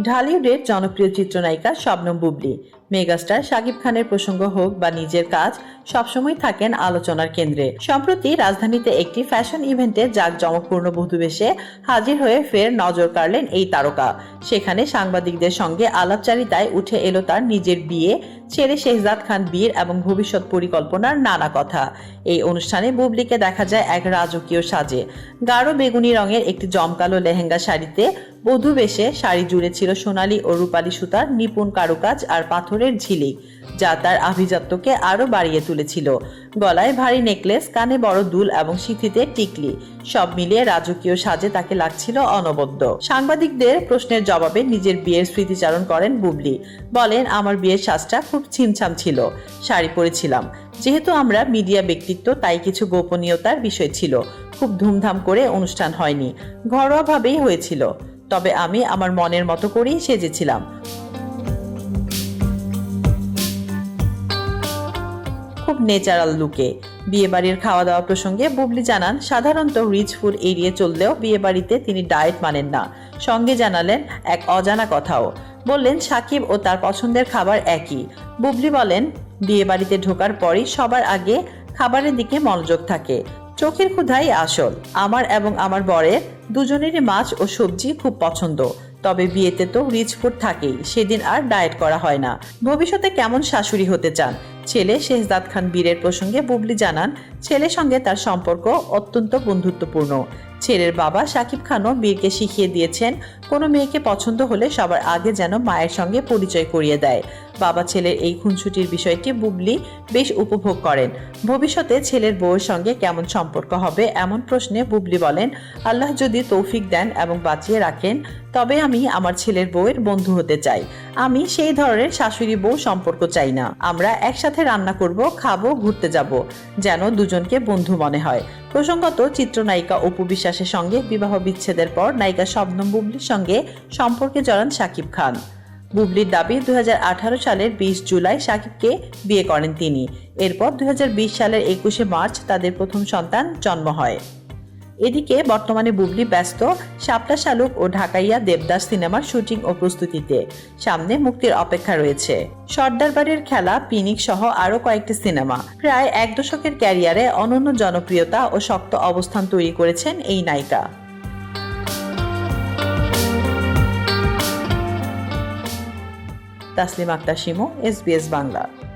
ঢালিউডের জনপ্রিয় চিত্রনায়িকা শবনম বুবলি। মেগাস্টার শাকিব খানের প্রসঙ্গ হোক বা নিজের কাজ, সবসময় থাকেন আলোচনার কেন্দ্রে। সম্প্রতি রাজধানীতে একটি ফ্যাশন ইভেন্টে জাঁকজমকপূর্ণ বধূবেশে হাজির হয়ে ফের নজর কাড়লেন এই তারকা। সেখানে সাংবাদিকদের সঙ্গে আলাপচারিতায় উঠে এলো তার নিজের বিয়ে, ছেলে শেহজাদ খান বিয়ের এবং ভবিষ্যৎ পরিকল্পনার নানা কথা। এই অনুষ্ঠানে বুবলিকে দেখা যায় এক রাজকীয় সাজে। গাঢ় বেগুনি রঙের একটি জমকালো লেহেঙ্গা শাড়িতে বধূ বেশে শাড়ি জুড়ে ছিল সোনালী ও রূপালী সুতার নিপুণ কারুকাজ আর পাথরের ঝিলিক যা তার আভিজাত্যকে আরও বাড়িয়ে তুলেছিল। গলায় ভারী নেকলেস, কানে বড় দুল এবং সিঁথিতে টিকলি, সব মিলিয়ে রাজকীয় সাজে তাকে লাগছিল অনবদ্য। সাংবাদিকদের প্রশ্নের জবাবে নিজের বিয়ের স্মৃতিচারণ করেন বুবলি। বলেন, আমার বিয়ের সাজটা খুব ছিমছাম ছিল, শাড়ি পরেছিলাম। যেহেতু আমরা মিডিয়া ব্যক্তিত্ব, তাই কিছু গোপনীয়তার বিষয় ছিল। খুব ধুমধাম করে অনুষ্ঠান হয়নি। ঘরোয়াভাবেই হয়েছিল। তবে আমি আমার মনের মতো করেই সেজেছিলাম। খুব নেচারাল লুকে বিয়েবাড়ির খাওয়া দাওয়া প্রসঙ্গে বুবলি জানান, সাধারণত রিচ ফুড এড়িয়ে চললেও বিয়েবাড়িতে তিনি ডায়েট মানেন না। সঙ্গে জানালেন, এক অজানা কথাও। বললেন, সাকিব ও তার পছন্দের খাবার একই। বুবলি বলেন, বিয়েবাড়িতে ঢোকার পরই সবার আগে খাবারের দিকে মনোযোগ থাকে। চোখের ক্ষুধাই আসল। আমার এবং আমার বরের দুজনেরই মাছ ও সবজি খুব পছন্দ। তবে বিয়েতে তো রিচ ফুড থাকেই, সেদিন আর ডায়েট করা হয় না। ভবিষ্যতে কেমন শাশুড়ি হতে চান? ছেলে শেহজাদ খান বীরের প্রসঙ্গে বুবলি জানান, ছেলের সঙ্গে তার সম্পর্ক অত্যন্ত বন্ধুত্বপূর্ণ। ছেলের বাবা শাকিব খানও বীরকে শিখিয়ে দিয়েছেন, কোনো মেয়েকে পছন্দ হলে সবার আগে যেন মায়ের সঙ্গে পরিচয় করিয়ে দেয়। বাবা ছেলের এই খুনসুটির বিষয়টি বুবলি বেশ উপভোগ করেন। ভবিষ্যতে ছেলের বউয়ের সঙ্গে কেমন সম্পর্ক হবে এমন প্রশ্নে বুবলি বলেন, আল্লাহ যদি তৌফিক দেন এবং বাঁচিয়ে রাখেন, তবে আমি আমার ছেলের বউয়ের বন্ধু হতে চাই। আমি সেই ধরনের শাশুড়ি বউ সম্পর্ক চাই না। আমরা একসাথে রান্না করব, খাব, ঘুরতে যাব, যেন দুজনকে বন্ধু মনে হয়। প্রসঙ্গত চিত্রনায়িকা অপু বিশ্বাসের সঙ্গে বিবাহ বিচ্ছেদের পর নায়িকা শবনম বুবলির সঙ্গে সম্পর্কে জড়ান শাকিব খান। বুবলির দাবি দুই হাজার আঠারো সালের বিশ জুলাই সাকিবকে বিয়ে করেন তিনি। এরপর দুই হাজার বিশ সালের একুশে মার্চ তাদের প্রথম সন্তান জন্ম হয়। এদিকে বর্তমানে বুবলি ব্যস্ত, শাপলা শালুক ও ঢাকাইয়া দেবদাস সিনেমার শুটিং ও প্রস্তুতিতে। সামনে মুক্তির অপেক্ষা রয়েছে। সর্দার বাড়ির খেলা, পিনিক সহ আরও কয়েকটি সিনেমা। প্রায় এক দশকের ক্যারিয়ারে অনন্য জনপ্রিয়তা ও শক্ত অবস্থান তৈরি করেছেন এই নায়িকা। তাসলিম আক্তার শিমু এসবিএস বাংলা।